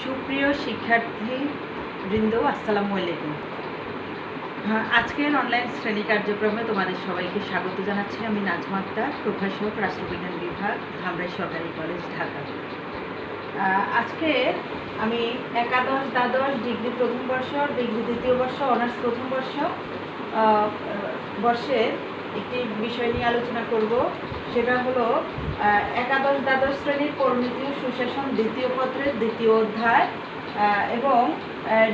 সুপ্রিয় শিক্ষার্থী বৃন্দ আসসালামু আলাইকুম। আজকের অনলাইন শ্রেণি কার্যক্রমে তোমাদের সবাইকে স্বাগত জানাচ্ছি আমি নাজমা আক্তার, প্রভাষক, রাষ্ট্রবিজ্ঞান বিভাগ, ধামরাই সরকারি কলেজ, ঢাকা। আজকে আমি একাদশ, দ্বাদশ ডিগ্রি প্রথম বর্ষ, ডিগ্রি দ্বিতীয় বর্ষ, অনার্স প্রথম বর্ষ বর্ষের একটি বিষয় নিয়ে আলোচনা করব। সেটা হলো একাদশ দ্বাদশ শ্রেণির পরিণতি সুশাসন দ্বিতীয় পত্রের দ্বিতীয় অধ্যায় এবং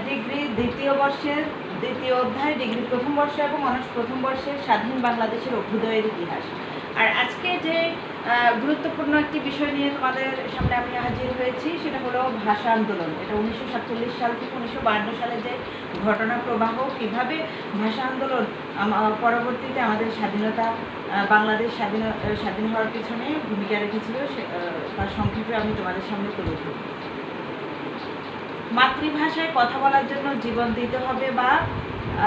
ডিগ্রি দ্বিতীয় বর্ষের দ্বিতীয় অধ্যায়, ডিগ্রি প্রথম বর্ষ এবং অনার্স প্রথম বর্ষের স্বাধীন বাংলাদেশের অভ্যুদয়ের ইতিহাস। আর আজকে যে গুরুত্বপূর্ণ একটি বিষয় নিয়ে তোমাদের সামনে আমি হাজির হয়েছি, সেটা হলো ভাষা আন্দোলন। এটা উনিশশো সাতচল্লিশ সাল থেকে উনিশশো বায়ান্ন সালে যে ঘটনা প্রবাহ, কীভাবে ভাষা আন্দোলন পরবর্তীতে আমাদের স্বাধীনতা বাংলাদেশ স্বাধীন স্বাধীন হওয়ার পিছনে ভূমিকা রেখেছিল তার সংক্ষেপে আমি তোমাদের সামনে তুলে ধরব মাতৃভাষায় কথা বলার জন্য জীবন দিতে হবে বা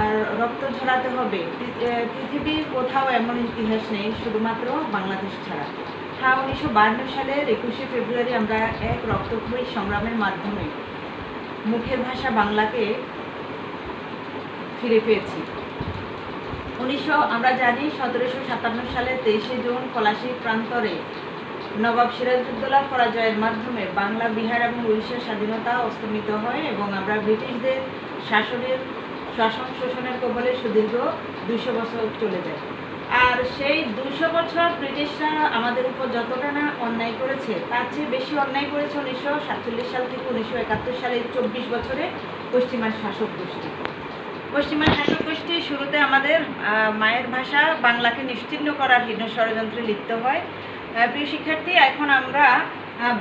আর রক্ত ঝরাতে হবে। পৃথিবীর কোথাও এমন ইতিহাস নেই, শুধুমাত্র বাংলাদেশ ছাড়া। হ্যাঁ উনিশশো বায়ান্ন সালের একুশে ফেব্রুয়ারি আমরা এক রক্তক্ষয়ী সংগ্রামের মাধ্যমে মুখের ভাষা বাংলাকে ফিরে পেয়েছি। উনিশশো, আমরা জানি সতেরোশো সাতান্ন সালে তেইশে জুন পলাশী প্রান্তরে নবাব সিরাজউদ্দৌলার পরাজয়ের মাধ্যমে বাংলা, বিহার এবং উড়িষ্যার স্বাধীনতা অস্তমিত হয় এবং আমরা ব্রিটিশদের শাসনের শাসন শোষণের কবলে সুদীর্ঘ দুইশো বছর চলে যায়। আর সেই দুইশো বছর ব্রিটিশরা আমাদের উপর যতটা না অন্যায় করেছে, তার চেয়ে বেশি অন্যায় করেছে উনিশশো সাতচল্লিশ সাল থেকে উনিশশো একাত্তর সালের চব্বিশ বছরে পশ্চিমার শাসক গোষ্ঠী। পশ্চিমা শাসক গোষ্ঠী শুরুতে আমাদের মায়ের ভাষা বাংলাকে নিশ্চিহ্ন করার হীন ষড়যন্ত্রে লিপ্ত হয়। প্রিয় শিক্ষার্থী, এখন আমরা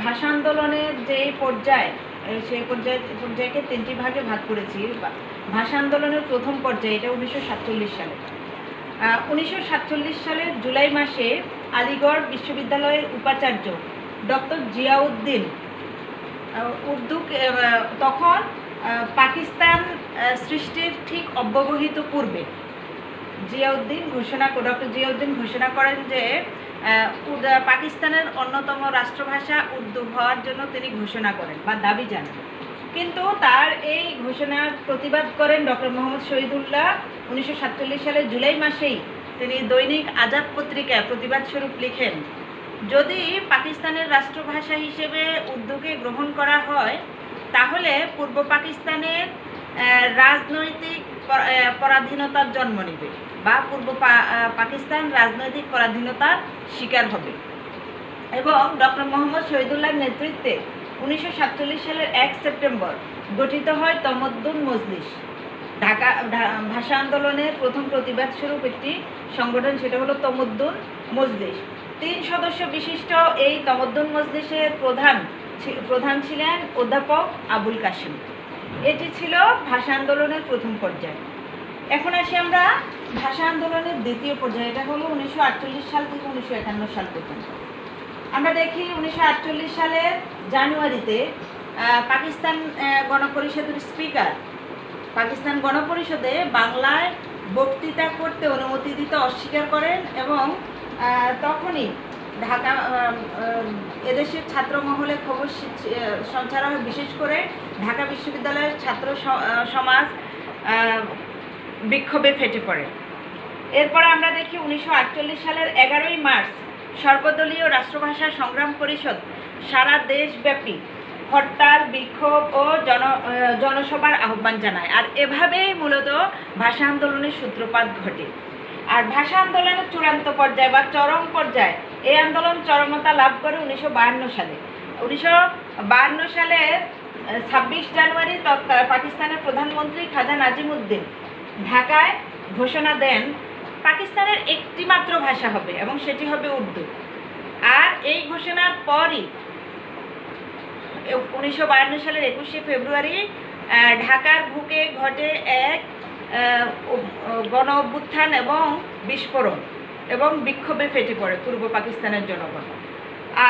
ভাষা আন্দোলনের যে পর্যায় সেই পর্যায়ে, পর্যায়কে তিনটি ভাগে ভাগ করেছি। ভাষা আন্দোলনের প্রথম পর্যায়ে, এটা উনিশশো সাতচল্লিশ সালে। উনিশশো সাতচল্লিশ সালের জুলাই মাসে আলিগড় বিশ্ববিদ্যালয়ের উপাচার্য ডক্টর জিয়াউদ্দিন উর্দু তখন পাকিস্তান সৃষ্টির ঠিক অব্যবহিত পূর্বে। জিয়াউদ্দিন ঘোষণা ডক্টর জিয়াউদ্দিন ঘোষণা করেন যে পাকিস্তানের অন্যতম রাষ্ট্রভাষা উর্দু হওয়ার জন্য তিনি ঘোষণা করেন বা দাবি জানান। কিন্তু তার এই ঘোষণার প্রতিবাদ করেন ডক্টর মোহাম্মদ শহীদুল্লাহ উনিশশো সাতচল্লিশ সালের জুলাই মাসেই। তিনি দৈনিক আজাদ পত্রিকায় প্রতিবাদ স্বরূপ লিখেন, যদি পাকিস্তানের রাষ্ট্রভাষা হিসেবে উদ্যোগে গ্রহণ করা হয়, তাহলে পূর্ব পাকিস্তানের রাজনৈতিক পরাধীনতার জন্ম নেবে বা পূর্ব পাকিস্তান রাজনৈতিক পরাধীনতার শিকার হবে। এবং ডক্টর মোহাম্মদ শহীদুল্লাহর নেতৃত্বে উনিশশো সাতচল্লিশ সালের এক সেপ্টেম্বর গঠিত হয় তমদ্দুন মজলিস। ঢাকা ভাষা আন্দোলনের প্রথম প্রতিবাদ স্বরূপ একটি সংগঠন, সেটা হলো তমদ্দুন মজলিস। তিন সদস্য বিশিষ্ট এই তমদ্দুন মজলিসের প্রধান প্রধান ছিলেন অধ্যাপক আবুল কাশিম। এটি ছিল ভাষা আন্দোলনের প্রথম পর্যায়। এখন আসি আমরা ভাষা আন্দোলনের দ্বিতীয় পর্যায়ে। এটা হলো উনিশশো আটচল্লিশ সাল থেকে উনিশশো একান্ন সাল পর্যন্ত। আমরা দেখি উনিশশো আটচল্লিশ সালের জানুয়ারিতে পাকিস্তান গণপরিষদের স্পিকার পাকিস্তান গণপরিষদে বাংলায় বক্তৃতা করতে অনুমতি দিতে অস্বীকার করেন এবং তখনই ঢাকা এদেশের ছাত্র মহলে খবর সঞ্চার হয় বিশেষ করে ঢাকা বিশ্ববিদ্যালয়ের ছাত্র সমাজ বিক্ষোভে ফেটে পড়ে। এরপর আমরা দেখি উনিশশো আটচল্লিশ সালের এগারোই মার্চ সর্বদলীয় রাষ্ট্রভাষা সংগ্রাম পরিষদ সারা দেশব্যাপী হরতাল, বিক্ষোভ ও জন জনসভার আহ্বান জানায়। আর এভাবেই মূলত ভাষা আন্দোলনের সূত্রপাত ঘটে। আর ভাষা আন্দোলনের চূড়ান্ত পর্যায়ে বা চরম পর্যায়ে, এই আন্দোলন চরমতা লাভ করে উনিশশো বায়ান্ন সালে। উনিশশো সালের ছাব্বিশ জানুয়ারি পাকিস্তানের প্রধানমন্ত্রী খাজা নাজিমুদ্দিন ঢাকায় ঘোষণা দেন পাকিস্তানের একটি মাত্র ভাষা হবে, এবং সেটি হবে উর্দু। আর এই ঘোষণার পরই, উনিশশো বায়ান্ন সালের একুশে ফেব্রুয়ারি ঢাকার বুকে ঘটে এক গণ অভ্যুত্থান এবং বিস্ফোরণ, এবং বিক্ষোভে ফেটে পড়ে পূর্ব পাকিস্তানের জনগণ।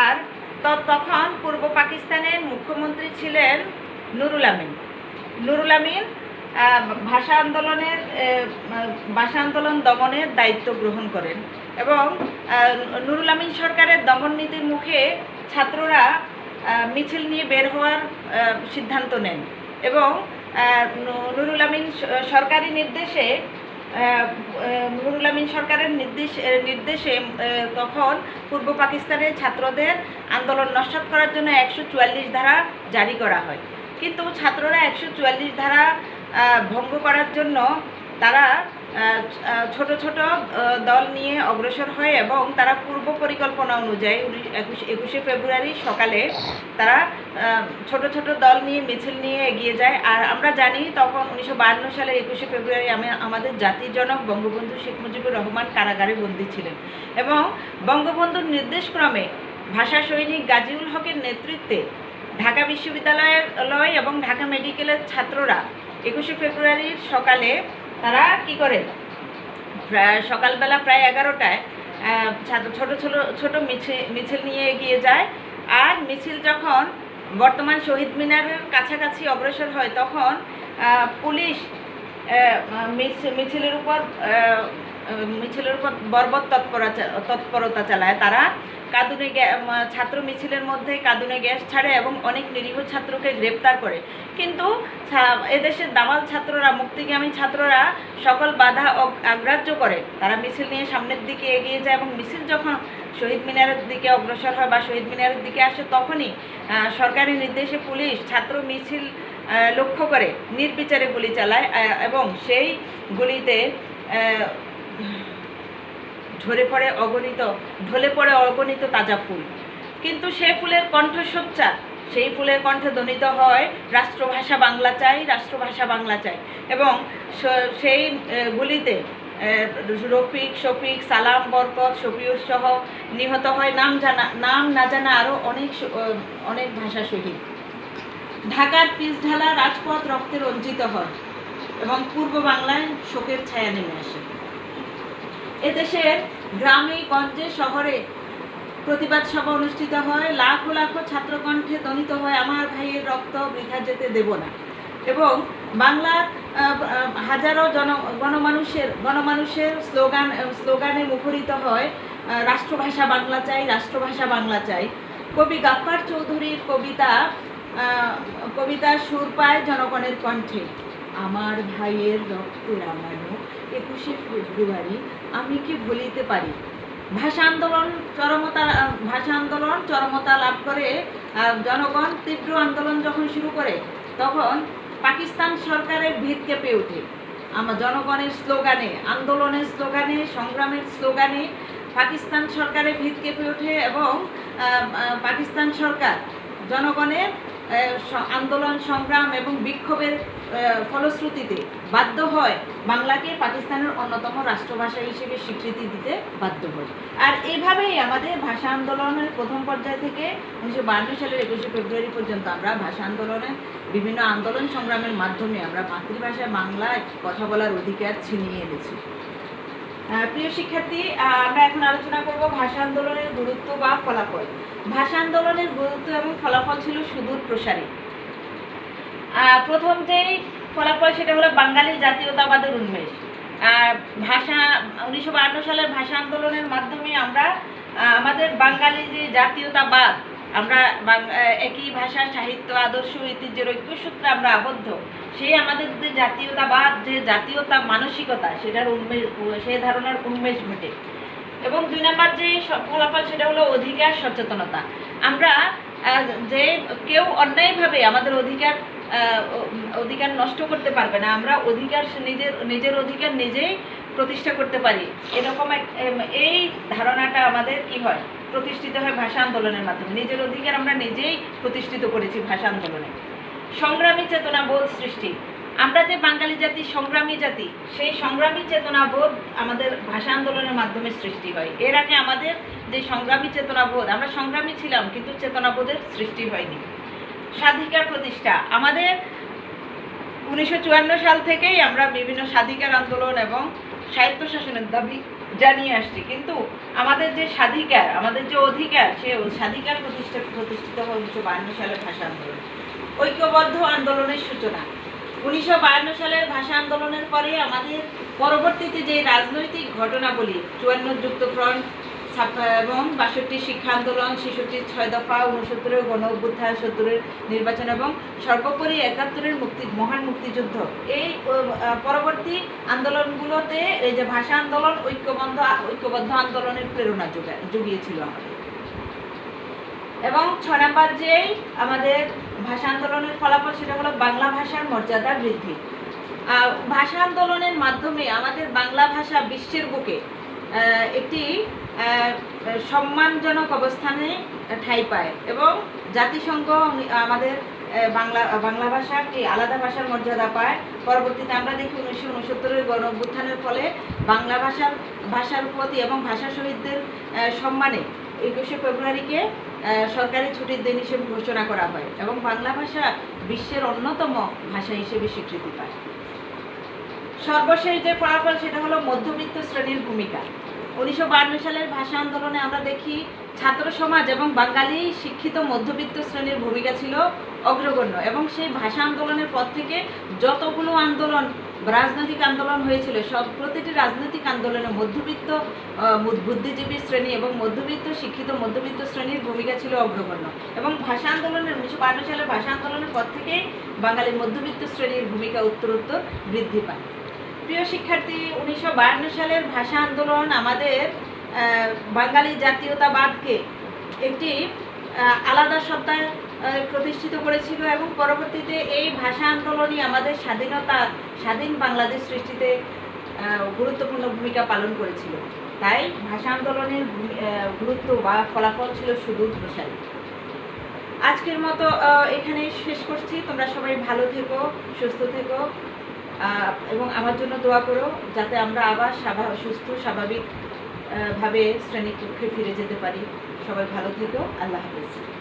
আর তখন পূর্ব পাকিস্তানের মুখ্যমন্ত্রী ছিলেন নুরুল আমিন। নুরুল আমিন ভাষা আন্দোলনের ভাষা আন্দোলন দমনের দায়িত্ব গ্রহণ করেন এবং নুরুল আমিন সরকারের দমন নীতির মুখে ছাত্ররা মিছিল নিয়ে বের হওয়ার সিদ্ধান্ত নেন এবং নুরুল আমিন সরকারি নির্দেশে নুরুল আমিন সরকারের নির্দেশ নির্দেশে তখন পূর্ব পাকিস্তানের ছাত্রদের আন্দোলন নস্যাৎ করার জন্য একশো চুয়াল্লিশ ধারা জারি করা হয়। কিন্তু ছাত্ররা একশো চুয়াল্লিশ ধারা ভঙ্গ করার জন্য তারা ছোট ছোট দল নিয়ে অগ্রসর হয় এবং তারা পূর্ব পরিকল্পনা অনুযায়ী একুশ ফেব্রুয়ারি সকালে তারা ছোট ছোট দল নিয়ে মিছিল নিয়ে এগিয়ে যায়। আর আমরা জানি তখন উনিশশো বায়ান্ন সালের একুশে ফেব্রুয়ারি আমি, আমাদের জাতির জনক বঙ্গবন্ধু শেখ মুজিবুর রহমান কারাগারে বন্দী ছিলেন এবং বঙ্গবন্ধুর নির্দেশক্রমে ভাষা সৈনিক গাজীউল হকের নেতৃত্বে ঢাকা বিশ্ববিদ্যালয়ের লয় এবং ঢাকা মেডিকেলের ছাত্ররা একুশে ফেব্রুয়ারির সকালে তারা কি করে? সকালবেলা প্রায় এগারোটায় ছাত্র- ছোটো ছোটো ছোটো মিছিল মিছিল নিয়ে এগিয়ে যায়। আর মিছিল যখন বর্তমান শহীদ মিনারের কাছাকাছি অগ্রসর হয়, তখন পুলিশ মিছিলের উপর মিছিলের উপর বর্বর তৎপরতা তৎপরতা চালায়। তারা কাঁদুনে ছাত্র মিছিলের মধ্যে কাঁদুনে গ্যাস ছাড়ে এবং অনেক নিরীহ ছাত্রকে গ্রেপ্তার করে। কিন্তু এদেশের দামাল ছাত্ররা, মুক্তিগামী ছাত্ররা সকল বাধা অগ- অগ্রাহ্য করে। তারা মিছিল নিয়ে সামনের দিকে এগিয়ে যায় এবং মিছিল যখন শহীদ মিনারের দিকে অগ্রসর হয় বা শহীদ মিনারের দিকে আসে, তখনই সরকারি নির্দেশে পুলিশ ছাত্র মিছিল লক্ষ্য করে নির্বিচারে গুলি চালায় এবং সেই গুলিতে ঝরে পড়ে অগণিত, ঢলে পড়ে অগণিত তাজা ফুল। কিন্তু সে ফুলের কণ্ঠসজ্জা সেই ফুলের কণ্ঠে ধ্বনিত হয়, রাষ্ট্রভাষা বাংলা চাই, রাষ্ট্রভাষা বাংলা চাই। এবং সেই গুলিতে রফিক, শফিক, সালাম, বরকত, শফিউর সহ নিহত হয় নাম জানা, নাম না জানা আরও অনেক অনেক ভাষা শহীদ। ঢাকার পিচঢালা রাজপথ রক্তে রঞ্জিত হয় এবং পূর্ব বাংলায় শোকের ছায়া নেমে আসে। এদেশের গ্রামে, গঞ্জে, শহরে প্রতিবাদ সভা অনুষ্ঠিত হয়। লাখো লাখো ছাত্রকণ্ঠে ধ্বনিত হয়, আমার ভাইয়ের রক্ত বৃথা যেতে দেব না। এবং বাংলার হাজারো জন, গণমানুষের গণমানুষের স্লোগান স্লোগানে মুখরিত হয় রাষ্ট্রভাষা বাংলা চাই, রাষ্ট্রভাষা বাংলা চাই। কবি গাপ্পার চৌধুরীর কবিতা কবিতা সুর পায় জনগণের কণ্ঠে। আমার ভাইয়ের রক্তে রাঙানো একুশে ফেব্রুয়ারি, আমি কি ভুলিতে পারি? ভাষা আন্দোলন চরমতা ভাষা আন্দোলন চরমতা লাভ করে জনগণ তীব্র আন্দোলন যখন শুরু করে, তখন পাকিস্তান সরকারের ভিত কেঁপে ওঠে। আমার জনগণের স্লোগানে, আন্দোলনের স্লোগানে, সংগ্রামের স্লোগানে পাকিস্তান সরকারের ভিত কেঁপে ওঠে এবং পাকিস্তান সরকার জনগণের আন্দোলন, সংগ্রাম এবং বিক্ষোভের ফলশ্রুতিতে বাধ্য হয় বাংলাকে পাকিস্তানের অন্যতম রাষ্ট্রভাষা হিসেবে স্বীকৃতি দিতে বাধ্য হয় আর এইভাবেই আমাদের ভাষা আন্দোলনের প্রথম পর্যায় থেকে উনিশশো বায়ান্ন সালের একুশে ফেব্রুয়ারি পর্যন্ত আমরা ভাষা আন্দোলনের বিভিন্ন আন্দোলন সংগ্রামের মাধ্যমে আমরা মাতৃভাষায় বাংলায় কথা বলার অধিকার ছিনিয়ে এনেছি। প্রিয় শিক্ষার্থী আমরা এখন আলোচনা করব ভাষা আন্দোলনের গুরুত্ব বা ফলাফল। ভাষা আন্দোলনের গুরুত্ব এবং ফলাফল ছিল সুদূর প্রসারী। প্রথম যেই ফলাফল সেটা হলো বাঙালি জাতীয়তাবাদের উন্মেষ। ভাষা, উনিশশো সালের ভাষা আন্দোলনের মাধ্যমে আমরা আমাদের বাঙালি যে জাতীয়তাবাদ আমরা একই ভাষা, সাহিত্য, আদর্শ ঐতিহ্যের ঐক্য সূত্রে আমরা আবদ্ধ। সেই আমাদের যে জাতীয়তাবাদ, যে জাতীয়তা মানসিকতা, সেটার উন্মেষ সেই ধারণার উন্মেষ ঘটে। এবং দুই নাম্বার যে ফলাফল, সেটা হলো অধিকার সচেতনতা। আমরা যে কেউ অন্যায়ভাবে আমাদের অধিকার অধিকার নষ্ট করতে পারবে না, আমরা অধিকার নিজের নিজের অধিকার নিজেই প্রতিষ্ঠা করতে পারি। এরকম এক এই ধারণাটা আমাদের কি হয়? প্রতিষ্ঠিত হয় ভাষা আন্দোলনের মাধ্যমে। নিজের অধিকার আমরা নিজেই প্রতিষ্ঠিত করেছি ভাষা আন্দোলনে। সংগ্রামী চেতনা বোধ সৃষ্টি। আমরা যে বাঙালি জাতি, সংগ্রামী জাতি, সেই সংগ্রামী চেতনা বোধ আমাদের ভাষা আন্দোলনের মাধ্যমে সৃষ্টি হয়। এর আগে আমাদের যে সংগ্রামী চেতনা বোধ, আমরা সংগ্রামী ছিলাম, কিন্তু চেতনাবোধের সৃষ্টি হয়নি। স্বাধিকার প্রতিষ্ঠা। আমাদের উনিশশো চুয়ান্ন সাল থেকেই আমরা বিভিন্ন স্বাধিকার আন্দোলন এবং সাহিত্য শাসনের দাবি জানিয়ে আসছি। কিন্তু আমাদের যে স্বাধিকার, আমাদের যে অধিকার, সে স্বাধিকার প্রতিষ্ঠা, প্রতিষ্ঠিত হয় উনিশশো বায়ান্ন সালের ভাষা আন্দোলন। ঐক্যবদ্ধ আন্দোলনের সূচনা। উনিশশো বায়ান্ন সালের ভাষা আন্দোলনের পরে আমাদের পরবর্তীতে যে রাজনৈতিক ঘটনাবলী, চুয়ান্ন যুক্ত ফ্রন্ট এবং বাষট্টি শিক্ষা আন্দোলন, ছেষট্টি, ছয় দফা উনসত্তরের গণ অভ্যুত্থান, সত্তরের নির্বাচন এবং সর্বোপরি একাত্তরের মুক্তি, মহান মুক্তিযুদ্ধ। এই পরবর্তী আন্দোলনগুলোতে এই যে ভাষা আন্দোলন, ঐক্যবদ্ধ ঐক্যবদ্ধ আন্দোলনের প্রেরণা যোগা- জুগিয়েছিল আমাদের। এবং ছয় নাম্বার যেই আমাদের ভাষা আন্দোলনের ফলাফল সেটা হলো বাংলা ভাষার মর্যাদা বৃদ্ধি। ভাষা আন্দোলনের মাধ্যমে আমাদের বাংলা ভাষা বিশ্বের বুকে একটি সম্মানজনক অবস্থানে ঠাঁই পায় এবং জাতিসংঘ আমাদের বাংলা বাংলা বাংলা ভাষাকে আলাদা ভাষার মর্যাদা পায়। পরবর্তীতে আমরা দেখি উনিশশো উনসত্তরের গণ অভ্যুত্থানের ফলে বাংলা ভাষার ভাষার প্রতি এবং ভাষা শহীদদের সম্মানে একুশে ফেব্রুয়ারিকে সরকারি ছুটির দিন হিসেবে ঘোষণা করা হয় এবং বাংলা ভাষা বিশ্বের অন্যতম ভাষা হিসেবে স্বীকৃতি পায়। সর্বশেষ যে ফলাফল সেটা হলো মধ্যবিত্ত শ্রেণির ভূমিকা। উনিশশো বায়ান্ন সালের ভাষা আন্দোলনে আমরা দেখি ছাত্র সমাজ এবং বাঙালি শিক্ষিত মধ্যবিত্ত শ্রেণির ভূমিকা ছিল অগ্রগণ্য এবং সেই ভাষা আন্দোলনের পর থেকে যতগুলো আন্দোলন, রাজনৈতিক আন্দোলন হয়েছিল, সব প্রতিটি রাজনৈতিক আন্দোলনে মধ্যবিত্ত বুদ্ধিজীবী শ্রেণি এবং মধ্যবিত্ত, শিক্ষিত মধ্যবিত্ত শ্রেণির ভূমিকা ছিল অগ্রগণ্য এবং ভাষা আন্দোলনের, উনিশশো বায়ান্ন সালের ভাষা আন্দোলনের পর থেকেই বাঙালি মধ্যবিত্ত শ্রেণির ভূমিকা উত্তরোত্তর বৃদ্ধি পায়। প্রিয় শিক্ষার্থী উনিশশো বায়ান্ন সালের ভাষা আন্দোলন আমাদের বাঙালি জাতীয়তাবাদকে একটি আলাদা সত্তায় প্রতিষ্ঠিত করেছিল এবং পরবর্তীতে এই ভাষা আন্দোলনই আমাদের স্বাধীনতা স্বাধীন বাংলাদেশ সৃষ্টিতে গুরুত্বপূর্ণ ভূমিকা পালন করেছিল। তাই ভাষা আন্দোলনের গুরুত্ব বা ফলাফল ছিল সুদূর প্রসারী আজকের মতো আহ, এখানেই শেষ করছি। তোমরা সবাই ভালো থেকো সুস্থ থেকো। এবং আমার জন্য দোয়া করো যাতে আমরা আবার স্বাভাবিক সুস্থ, স্বাভাবিকভাবে শ্রেণীকক্ষে ফিরে যেতে পারি। সবাই ভালো থেকো। আল্লাহ হাফেজ।